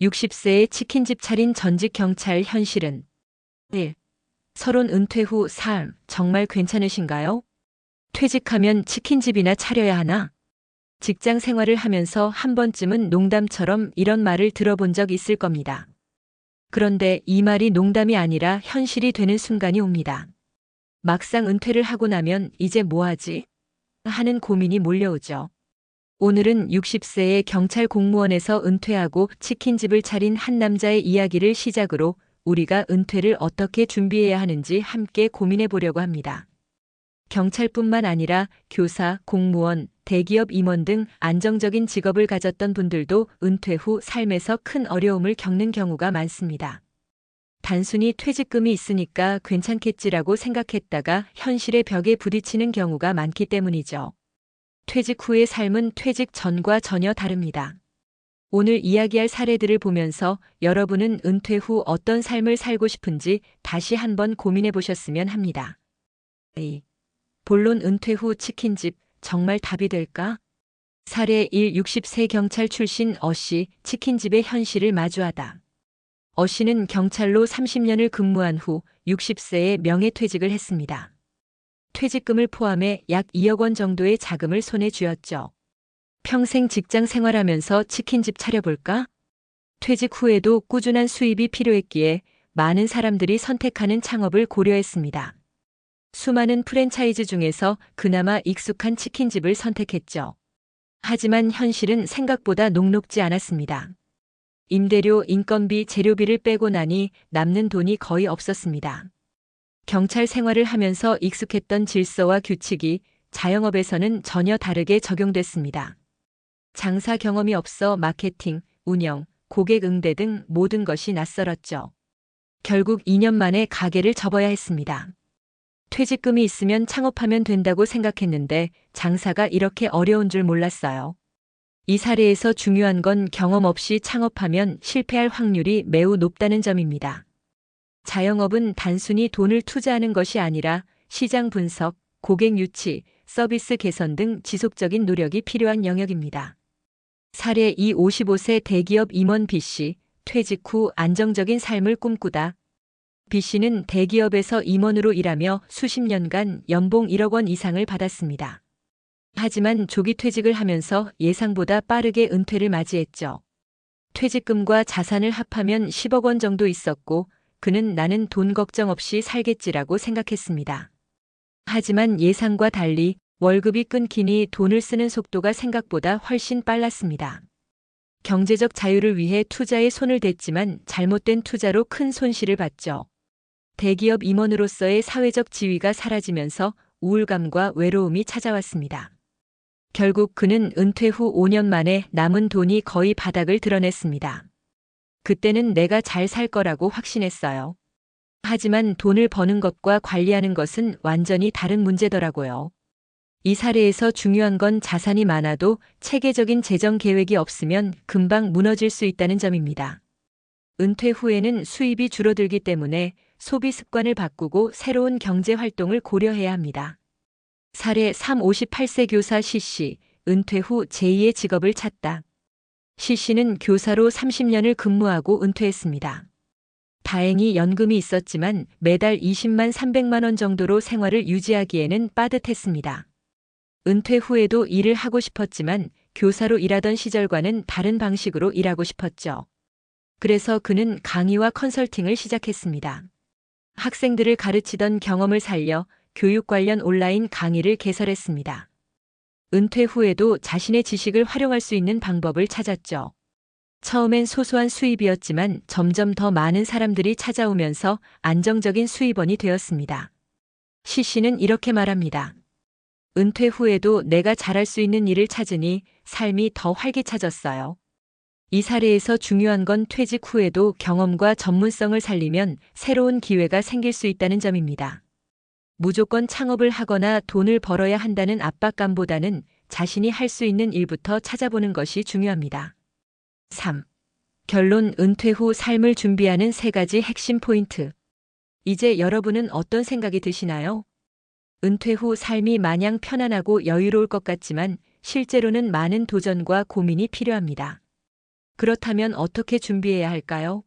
60세에 치킨집 차린 전직 경찰 현실은 1. 서론 은퇴 후 삶 정말 괜찮으신가요? 퇴직하면 치킨집이나 차려야 하나? 직장 생활을 하면서 한 번쯤은 농담처럼 이런 말을 들어본 적 있을 겁니다. 그런데 이 말이 농담이 아니라 현실이 되는 순간이 옵니다. 막상 은퇴를 하고 나면 이제 뭐 하지? 하는 고민이 몰려오죠. 오늘은 60세의 경찰 공무원에서 은퇴하고 치킨집을 차린 한 남자의 이야기를 시작으로 우리가 은퇴를 어떻게 준비해야 하는지 함께 고민해 보려고 합니다. 경찰뿐만 아니라 교사, 공무원, 대기업 임원 등 안정적인 직업을 가졌던 분들도 은퇴 후 삶에서 큰 어려움을 겪는 경우가 많습니다. 단순히 퇴직금이 있으니까 괜찮겠지라고 생각했다가 현실의 벽에 부딪히는 경우가 많기 때문이죠. 퇴직 후의 삶은 퇴직 전과 전혀 다릅니다. 오늘 이야기할 사례들을 보면서 여러분은 은퇴 후 어떤 삶을 살고 싶은지 다시 한번 고민해 보셨으면 합니다. A. 본론 은퇴 후 치킨집 정말 답이 될까? 사례 1 60세 경찰 출신 어씨 치킨집의 현실을 마주하다. 어 씨는 경찰로 30년을 근무한 후 60세에 명예퇴직을 했습니다. 퇴직금을 포함해 약 2억 원 정도의 자금을 손에 쥐었죠. 평생 직장 생활하면서 치킨집 차려볼까? 퇴직 후에도 꾸준한 수입이 필요했기에 많은 사람들이 선택하는 창업을 고려했습니다. 수많은 프랜차이즈 중에서 그나마 익숙한 치킨집을 선택했죠. 하지만 현실은 생각보다 녹록지 않았습니다. 임대료, 인건비, 재료비를 빼고 나니 남는 돈이 거의 없었습니다. 경찰 생활을 하면서 익숙했던 질서와 규칙이 자영업에서는 전혀 다르게 적용됐습니다. 장사 경험이 없어 마케팅, 운영, 고객 응대 등 모든 것이 낯설었죠. 결국 2년 만에 가게를 접어야 했습니다. 퇴직금이 있으면 창업하면 된다고 생각했는데 장사가 이렇게 어려운 줄 몰랐어요. 이 사례에서 중요한 건 경험 없이 창업하면 실패할 확률이 매우 높다는 점입니다. 자영업은 단순히 돈을 투자하는 것이 아니라 시장 분석, 고객 유치, 서비스 개선 등 지속적인 노력이 필요한 영역입니다. 사례 2 55세 대기업 임원 B씨, 퇴직 후 안정적인 삶을 꿈꾸다. B씨는 대기업에서 임원으로 일하며 수십 년간 연봉 1억 원 이상을 받았습니다. 하지만 조기 퇴직을 하면서 예상보다 빠르게 은퇴를 맞이했죠. 퇴직금과 자산을 합하면 10억 원 정도 있었고 그는 나는 돈 걱정 없이 살겠지라고 생각했습니다. 하지만 예상과 달리 월급이 끊기니 돈을 쓰는 속도가 생각보다 훨씬 빨랐습니다. 경제적 자유를 위해 투자에 손을 댔지만 잘못된 투자로 큰 손실을 봤죠. 대기업 임원으로서의 사회적 지위가 사라지면서 우울감과 외로움이 찾아왔습니다. 결국 그는 은퇴 후 5년 만에 남은 돈이 거의 바닥을 드러냈습니다. 그때는 내가 잘 살 거라고 확신했어요. 하지만 돈을 버는 것과 관리하는 것은 완전히 다른 문제더라고요. 이 사례에서 중요한 건 자산이 많아도 체계적인 재정 계획이 없으면 금방 무너질 수 있다는 점입니다. 은퇴 후에는 수입이 줄어들기 때문에 소비 습관을 바꾸고 새로운 경제 활동을 고려해야 합니다. 사례 3 58세 교사 C씨, 은퇴 후 제2의 직업을 찾다. C씨는 교사로 30년을 근무하고 은퇴했습니다. 다행히 연금이 있었지만 매달 20만 300만 원 정도로 생활을 유지하기에는 빠듯했습니다. 은퇴 후에도 일을 하고 싶었지만 교사로 일하던 시절과는 다른 방식으로 일하고 싶었죠. 그래서 그는 강의와 컨설팅을 시작했습니다. 학생들을 가르치던 경험을 살려 교육 관련 온라인 강의를 개설했습니다. 은퇴 후에도 자신의 지식을 활용할 수 있는 방법을 찾았죠. 처음엔 소소한 수입이었지만 점점 더 많은 사람들이 찾아오면서 안정적인 수입원이 되었습니다. 시 씨는 이렇게 말합니다. 은퇴 후에도 내가 잘할 수 있는 일을 찾으니 삶이 더 활기차졌어요. 이 사례에서 중요한 건 퇴직 후에도 경험과 전문성을 살리면 새로운 기회가 생길 수 있다는 점입니다. 무조건 창업을 하거나 돈을 벌어야 한다는 압박감보다는 자신이 할 수 있는 일부터 찾아보는 것이 중요합니다. 3. 결론 은퇴 후 삶을 준비하는 세 가지 핵심 포인트. 이제 여러분은 어떤 생각이 드시나요? 은퇴 후 삶이 마냥 편안하고 여유로울 것 같지만 실제로는 많은 도전과 고민이 필요합니다. 그렇다면 어떻게 준비해야 할까요?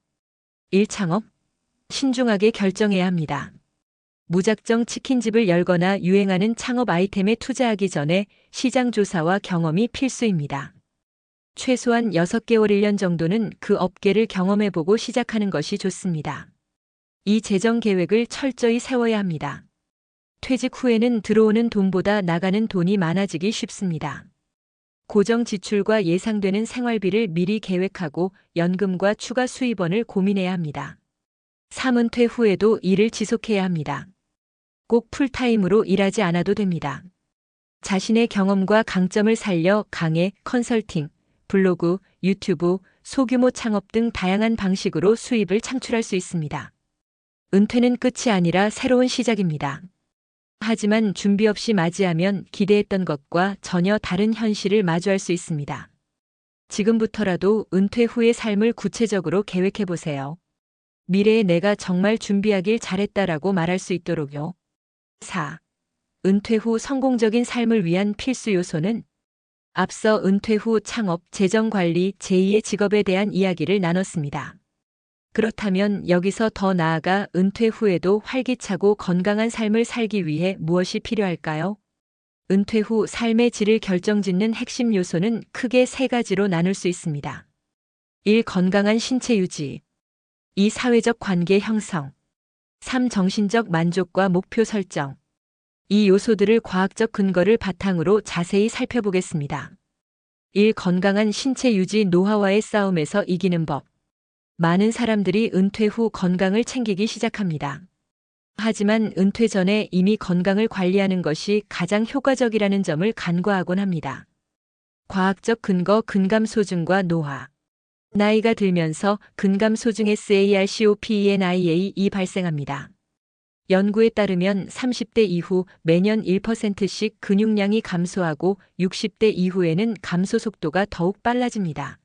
1. 창업. 신중하게 결정해야 합니다. 무작정 치킨집을 열거나 유행하는 창업 아이템에 투자하기 전에 시장 조사와 경험이 필수입니다. 최소한 6개월 1년 정도는 그 업계를 경험해보고 시작하는 것이 좋습니다. 이 재정 계획을 철저히 세워야 합니다. 퇴직 후에는 들어오는 돈보다 나가는 돈이 많아지기 쉽습니다. 고정 지출과 예상되는 생활비를 미리 계획하고 연금과 추가 수입원을 고민해야 합니다. 3은퇴 후에도 일을 지속해야 합니다. 꼭 풀타임으로 일하지 않아도 됩니다. 자신의 경험과 강점을 살려 강의, 컨설팅, 블로그, 유튜브, 소규모 창업 등 다양한 방식으로 수입을 창출할 수 있습니다. 은퇴는 끝이 아니라 새로운 시작입니다. 하지만 준비 없이 맞이하면 기대했던 것과 전혀 다른 현실을 마주할 수 있습니다. 지금부터라도 은퇴 후의 삶을 구체적으로 계획해 보세요. 미래에 내가 정말 준비하길 잘했다라고 말할 수 있도록요. 4. 은퇴 후 성공적인 삶을 위한 필수 요소는 앞서 은퇴 후 창업, 재정 관리, 제2의 직업에 대한 이야기를 나눴습니다. 그렇다면 여기서 더 나아가 은퇴 후에도 활기차고 건강한 삶을 살기 위해 무엇이 필요할까요? 은퇴 후 삶의 질을 결정짓는 핵심 요소는 크게 세 가지로 나눌 수 있습니다. 1. 건강한 신체 유지. 2. 사회적 관계 형성. 3. 정신적 만족과 목표 설정. 이 요소들을 과학적 근거를 바탕으로 자세히 살펴보겠습니다. 1. 건강한 신체 유지 노화와의 싸움에서 이기는 법. 많은 사람들이 은퇴 후 건강을 챙기기 시작합니다. 하지만 은퇴 전에 이미 건강을 관리하는 것이 가장 효과적이라는 점을 간과하곤 합니다. 과학적 근거 근감 소증과 노화. 나이가 들면서 근감소증 SARCOPENIA이 발생합니다. 연구에 따르면 30대 이후 매년 1%씩 근육량이 감소하고 60대 이후에는 감소 속도가 더욱 빨라집니다.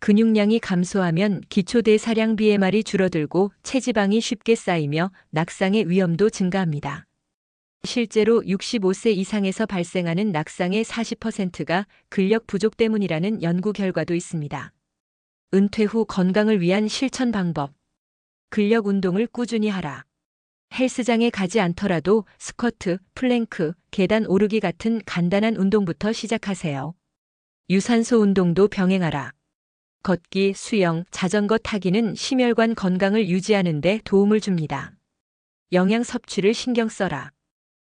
근육량이 감소하면 기초대사량 BMR이 줄어들고 체지방이 쉽게 쌓이며 낙상의 위험도 증가합니다. 실제로 65세 이상에서 발생하는 낙상의 40%가 근력 부족 때문이라는 연구 결과도 있습니다. 은퇴 후 건강을 위한 실천 방법. 근력 운동을 꾸준히 하라. 헬스장에 가지 않더라도 스쿼트, 플랭크, 계단 오르기 같은 간단한 운동부터 시작하세요. 유산소 운동도 병행하라. 걷기, 수영, 자전거 타기는 심혈관 건강을 유지하는 데 도움을 줍니다. 영양 섭취를 신경 써라.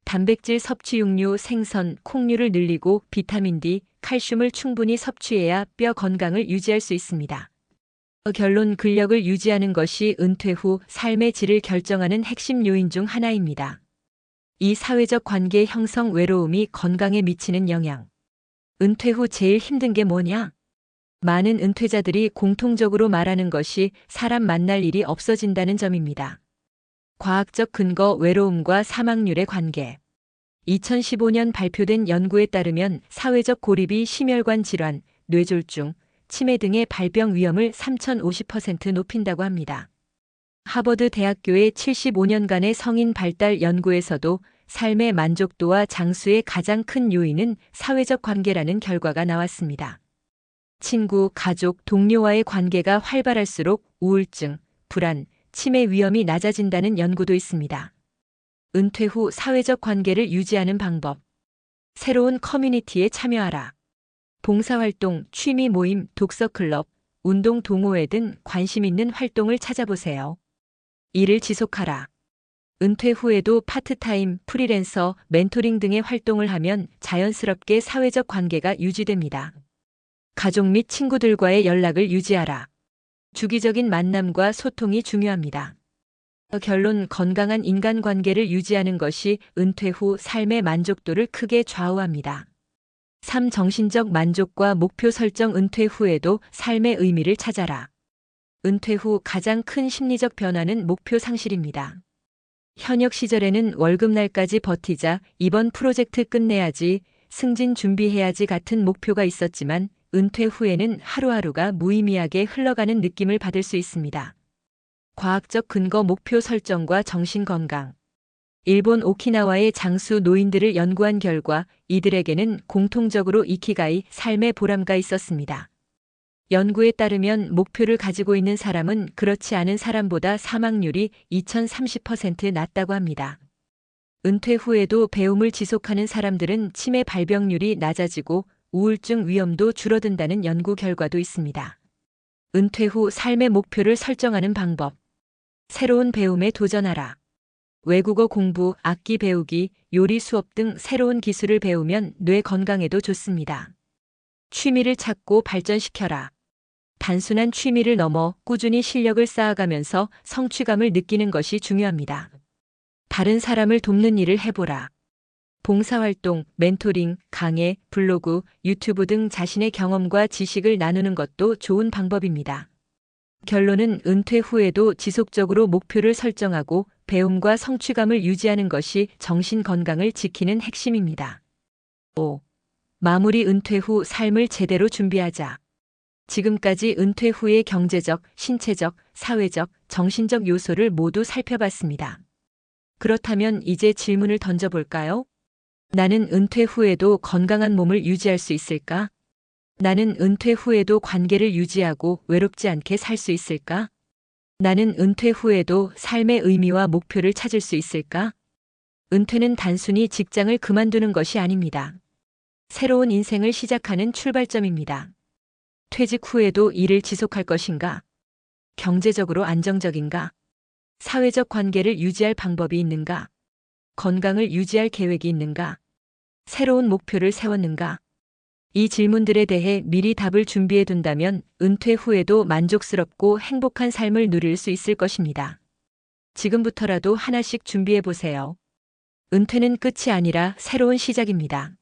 단백질 섭취 육류, 생선, 콩류를 늘리고 비타민 D, 칼슘을 충분히 섭취해야 뼈 건강을 유지할 수 있습니다. 결론 근력을 유지하는 것이 은퇴 후 삶의 질을 결정하는 핵심 요인 중 하나입니다. 이 사회적 관계 형성 외로움이 건강에 미치는 영향. 은퇴 후 제일 힘든 게 뭐냐? 많은 은퇴자들이 공통적으로 말하는 것이 사람 만날 일이 없어진다는 점입니다. 과학적 근거 외로움과 사망률의 관계. 2015년 발표된 연구에 따르면 사회적 고립이 심혈관 질환, 뇌졸중, 치매 등의 발병 위험을 3050% 높인다고 합니다. 하버드 대학교의 75년간의 성인 발달 연구에서도 삶의 만족도와 장수의 가장 큰 요인은 사회적 관계라는 결과가 나왔습니다. 친구, 가족, 동료와의 관계가 활발할수록 우울증, 불안, 치매 위험이 낮아진다는 연구도 있습니다. 은퇴 후 사회적 관계를 유지하는 방법. 새로운 커뮤니티에 참여하라. 봉사활동, 취미 모임, 독서클럽, 운동 동호회 등 관심 있는 활동을 찾아보세요. 일을 지속하라. 은퇴 후에도 파트타임, 프리랜서, 멘토링 등의 활동을 하면 자연스럽게 사회적 관계가 유지됩니다. 가족 및 친구들과의 연락을 유지하라. 주기적인 만남과 소통이 중요합니다. 결론 건강한 인간관계를 유지하는 것이 은퇴 후 삶의 만족도를 크게 좌우합니다. 3. 정신적 만족과 목표 설정 은퇴 후에도 삶의 의미를 찾아라. 은퇴 후 가장 큰 심리적 변화는 목표 상실입니다. 현역 시절에는 월급날까지 버티자, 이번 프로젝트 끝내야지, 승진 준비해야지 같은 목표가 있었지만 은퇴 후에는 하루하루가 무의미하게 흘러가는 느낌을 받을 수 있습니다. 과학적 근거 목표 설정과 정신 건강. 일본 오키나와의 장수 노인들을 연구한 결과 이들에게는 공통적으로 이키가이 삶의 보람가 있었습니다. 연구에 따르면 목표를 가지고 있는 사람은 그렇지 않은 사람보다 사망률이 2030% 낮다고 합니다. 은퇴 후에도 배움을 지속하는 사람들은 치매 발병률이 낮아지고 우울증 위험도 줄어든다는 연구 결과도 있습니다. 은퇴 후 삶의 목표를 설정하는 방법. 새로운 배움에 도전하라. 외국어 공부, 악기 배우기, 요리 수업 등 새로운 기술을 배우면 뇌 건강에도 좋습니다. 취미를 찾고 발전시켜라. 단순한 취미를 넘어 꾸준히 실력을 쌓아가면서 성취감을 느끼는 것이 중요합니다. 다른 사람을 돕는 일을 해보라. 봉사활동, 멘토링, 강의, 블로그, 유튜브 등 자신의 경험과 지식을 나누는 것도 좋은 방법입니다. 결론은 은퇴 후에도 지속적으로 목표를 설정하고 배움과 성취감을 유지하는 것이 정신 건강을 지키는 핵심입니다. 5. 마무리 은퇴 후 삶을 제대로 준비하자. 지금까지 은퇴 후의 경제적, 신체적, 사회적, 정신적 요소를 모두 살펴봤습니다. 그렇다면 이제 질문을 던져볼까요? 나는 은퇴 후에도 건강한 몸을 유지할 수 있을까? 나는 은퇴 후에도 관계를 유지하고 외롭지 않게 살 수 있을까? 나는 은퇴 후에도 삶의 의미와 목표를 찾을 수 있을까? 은퇴는 단순히 직장을 그만두는 것이 아닙니다. 새로운 인생을 시작하는 출발점입니다. 퇴직 후에도 일을 지속할 것인가? 경제적으로 안정적인가? 사회적 관계를 유지할 방법이 있는가? 건강을 유지할 계획이 있는가? 새로운 목표를 세웠는가? 이 질문들에 대해 미리 답을 준비해 둔다면 은퇴 후에도 만족스럽고 행복한 삶을 누릴 수 있을 것입니다. 지금부터라도 하나씩 준비해 보세요. 은퇴는 끝이 아니라 새로운 시작입니다.